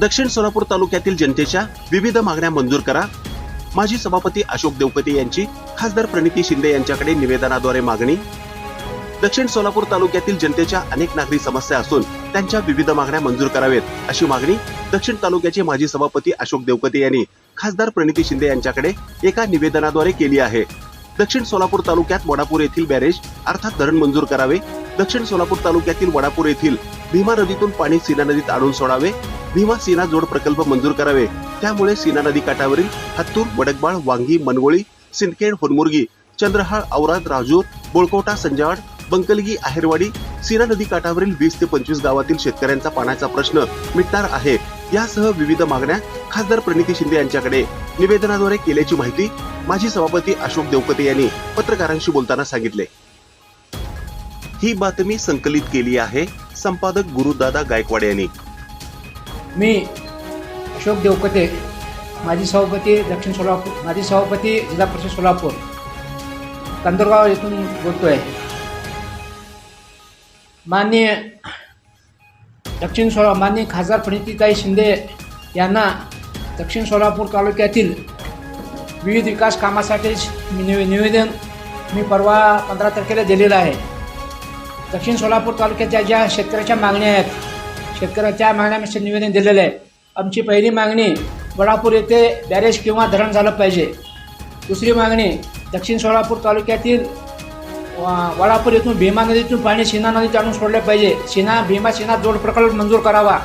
दक्षिण सोलापूर तालुक्यातील जनतेच्या विविध मागण्या मंजूर करा. माजी सभापती अशोक देवपती यांची खासदार प्रणिती शिंदे यांच्याकडे निवेदनाद्वारे मागणी. दक्षिण सोलापूर तालुक्यातील जनतेच्या अनेक नागरी समस्या असून त्यांच्या विविध मागण्या मंजूर करावेत अशी मागणी दक्षिण तालुक्याचे माजी सभापती अशोक देवपती यांनी खासदार प्रणिती शिंदे यांच्याकडे एका निवेदनाद्वारे केली आहे. दक्षिण सोलापूर तालुक्यात वडापूर येथील बॅरेज अर्थात धरण मंजूर करावे. दक्षिण सोलापूर तालुक्यातील वडापूर येथील भीमा नदीतून पाणी सीना नदीत आणून सोडावे. भीमा सीना जोड प्रकल्प मंजूर करावे. त्यामुळे सीना नदी काठावरील हत्तूर वडकबाळ वांगी मनगोळी सिंदखेड होनमुर्गी चंद्रहाळ औराद राजूर बोळकोटा संजाड बंकलगी आहेरवाडी सीना नदी काठावरील वीस ते पंचवीस गावातील शेतकऱ्यांचा पाण्याचा प्रश्न मिटणार आहे. यासह विविध मागण्या खासदार प्रणिती शिंदे यांच्याकडे निवेदनाद्वारे केल्याची माहिती माजी सभापती अशोक देवकते यांनी पत्रकारांशी बोलताना सांगितले. ही बातमी संकलित केली आहे. संपादक गुरुदादा गायकवाड यांनी. मी अशोक देवकते माजी सभापती दक्षिण सोलापूर माजी सभापती जिल्हा परिषद सोलापूर कंदरगाव येथून बोलतोय. माननीय दक्षिण सोला माननीय खासदार प्रणितीताई शिंदे यांना दक्षिण सोलापूर तालुक्यातील विविध विकास कामासाठी मी निवे निवेदन मी परवा पंधरा तारखेला दिलेलं आहे. दक्षिण सोलापूर तालुक्याच्या ज्या शेतकऱ्याच्या मागण्या आहेत शेतकऱ्याच्या मागण्यामध्ये निवेदन दिलेलं आहे. आमची पहिली मागणी वडापूर येथे बॅरेज किंवा धरण झालं पाहिजे. दुसरी मागणी दक्षिण सोलापूर तालुक्यातील वडापूर येथून भीमा नदीतून पाणी शिना नदीत आणून सोडले पाहिजे. शिना भीमा शिना जोड प्रकल्प मंजूर करावा.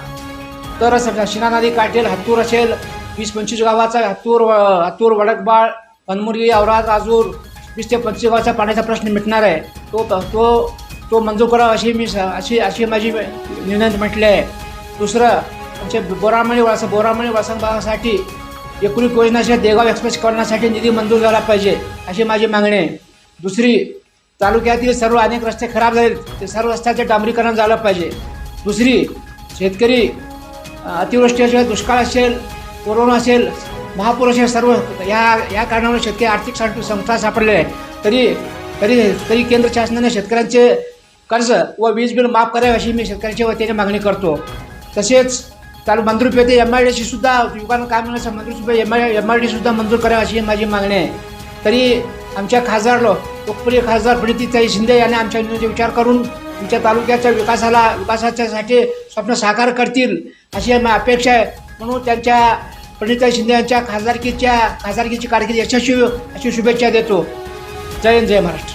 तरच शिना नदी काठेल हत्तूर असेल वीस पंचवीस गावाचा हत्तूर व- हत्तूर वडकबाळ पनमुर्गी औराद आजूर वीस ते पंचवीस गावाचा पाण्याचा प्रश्न मिटणार आहे. तो तो तो मंजूर करावा अशी मी स- अशी अशी माझी विनंती म्हटली आहे. दुसरं आमचे बोरामणी वळसा बोरामणी वळसा भागासाठी एकूण योजनाच्या देगाव एक्सप्रेस करण्यासाठी निधी मंजूर झाला पाहिजे अशी माझी मागणी आहे. दुसरी तालुक्यातील सर्व अनेक रस्ते खराब झाले ते सर्व रस्त्याचे डांबरीकरण झालं पाहिजे. दुसरी शेतकरी अतिवृष्टी असेल दुष्काळ असेल कोरोना असेल महापूर असेल सर्व या या कारणामुळे शेतकरी आर्थिक संस्था सापडले आहे. तरी तरी तरी केंद्र शासनाने शेतकऱ्यांचे कर्ज व वीज बिल माफ करावे अशी मी शेतकऱ्यांच्या वतीने मागणी करतो. तसेच चालू मंजूर पेते एम आय डी सुद्धा युगानं काम म्हणायचं मंजूर M I M I D सुद्धा मंजूर करावी अशी माझी मागणी आहे. तरी आमच्या खासदार लोकप्रिय खासदार प्रणितीताई शिंदे यांनी आमच्या विचार करून तुमच्या तालुक्याच्या विकासाला विकासाच्यासाठी स्वप्न साकार करतील अशी अपेक्षा आहे. म्हणून त्यांच्या प्रणिताई शिंदे यांच्या खासदारकीच्या खासदारकीची कारकीर्द यशस्वी अशी शुभेच्छा देतो. जय हिंद जय महाराष्ट्र.